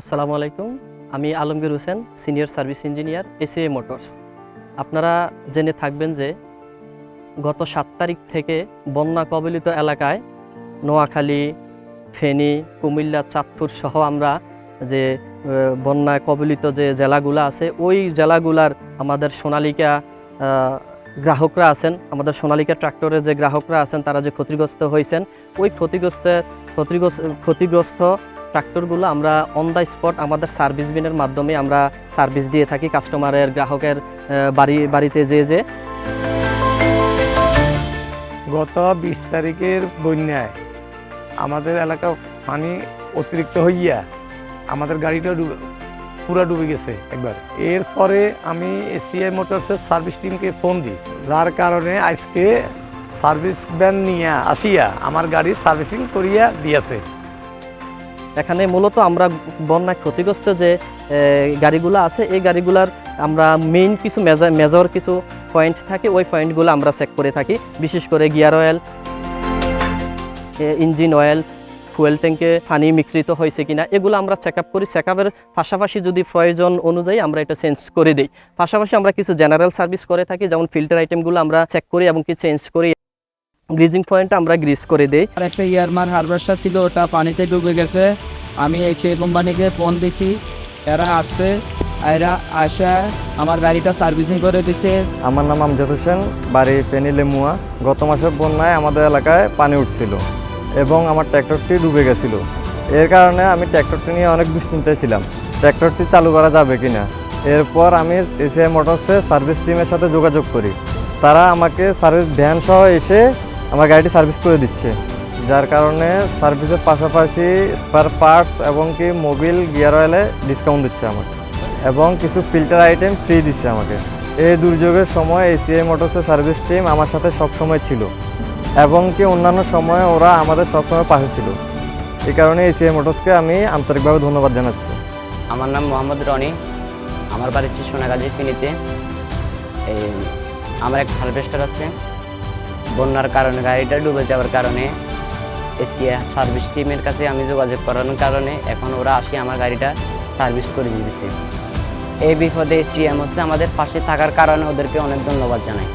আসসালামু আলাইকুম। আমি Alamgir Hossain, senior service engineer, ACI Motors. আপনারা জেনে থাকবেন যে গত সাত তারিখ থেকে বন্যা কবলিত এলাকায় নোয়াখালী, ফেনী, কুমিল্লা, চাঁদপুর সহ আমরা যে বন্যা কবলিত যে জেলাগুলো আছে, ওই জেলাগুলার আমাদের সোনালিকা গ্রাহকরা আছেন। আমাদের সোনালিকা ট্রাক্টরের যে গ্রাহকরা আছেন, তারা যে ক্ষতিগ্রস্ত হয়েছেন, ওই ক্ষতিগ্রস্ত ক্ষতিগ্রস্ত ক্ষতিগ্রস্ত ট্রাক্টরগুলো আমরা অন দ্য স্পট আমাদের সার্ভিস বিনের মাধ্যমে আমরা সার্ভিস দিয়ে থাকি কাস্টমারের গ্রাহকের বাড়ি, বাড়িতে যে যে। গত বিশ তারিখের বন্যায় আমাদের এলাকা পানি অতিরিক্ত হইয়া আমাদের গাড়িটা ডুবে, পুরা ডুবে গেছে একবার। এরপরে আমি এসিআই মোটরসের সার্ভিস টিমকে ফোন দিই, যার কারণে আজকে সার্ভিস ভ্যান নিয়ে আসিয়া আমার গাড়ি সার্ভিসিং করিয়া দিয়েছে। এখানে মূলত আমরা বন্যায় ক্ষতিগ্রস্ত যে গাড়িগুলো আছে, এই গাড়িগুলার আমরা মেইন কিছু মেজর মেজর কিছু পয়েন্ট থাকে, ওই পয়েন্টগুলো আমরা চেক করে থাকি। বিশেষ করে gear oil engine oil fuel ট্যাঙ্কে পানি মিশ্রিত হয়েছে কিনা, এগুলো আমরা চেক আপ করি। চেক আপের পাশাপাশি যদি প্রয়োজন অনুযায়ী আমরা এটা চেঞ্জ করে দিই। পাশাপাশি আমরা কিছু জেনারেল সার্ভিস করে থাকি, যেমন ফিল্টার আইটেমগুলো আমরা চেক করি এবং কি চেঞ্জ করি। গ্রিজিং পয়েন্টটা আমরা গ্রিজ করে দিই। আর একটা ইয়ারমার হারভেস্টার ছিল ওটা পানিতে ডুবে গেছে। আমি এই সেই কোম্পানিকে ফোন দিছি এরা আসছে এরা আসা আমার গাড়িটা সার্ভিসিং করে দিছে। আমার নাম আমজাদ হোসেন বাড়ি পেনি লেমুয়া। গত মাসের বন্যায় আমাদের এলাকায় পানি উঠছিল এবং আমার ট্র্যাক্টরটি ডুবে গেছিল। এর কারণে আমি ট্র্যাক্টরটি নিয়ে অনেক দুশ্চিন্তায় ছিলাম। ট্র্যাক্টরটি চালু করা যাবে কি না এরপর আমি এসিআই মোটরসের সার্ভিস টিমের সাথে যোগাযোগ করি। তারা আমাকে সার্ভিস ভ্যান সহ এসে আমার গাড়িটি সার্ভিস করে দিচ্ছে। যার কারণে সার্ভিসের পাশাপাশি স্পার পার্টস এবং কি মোবিল গিয়ার অয়েলে ডিসকাউন্ট দিচ্ছে আমাকে। এবং কিছু ফিল্টার আইটেম ফ্রি দিচ্ছে আমাকে। এই দুর্যোগের সময় এসিআই মোটরসের সার্ভিস টিম আমার সাথে সবসময় ছিল। এবং কি অন্যান্য সময়ে ওরা আমাদের সবসময় পাশে ছিল। এই কারণে এসিআই মোটরসকে আমি আন্তরিকভাবে ধন্যবাদ জানাচ্ছি। আমার নাম মোহাম্মদ রনি। আমার বাড়ি হচ্ছে সোনাগাজী, ফিনিতে। এই, আমার এক হারভেস্টার আছে। বন্যার কারণে, গাড়িটা ডুবে যাওয়ার কারণে এসিয়া সার্ভিস টিমের কাছে আমি যোগাযোগ করানোর কারণে এখন ওরা আসি আমার গাড়িটা সার্ভিস করে দিয়েছে এই বিপদে এসিএম হচ্ছে আমাদের পাশে থাকার কারণে ওদেরকে অনেক ধন্যবাদ জানাই।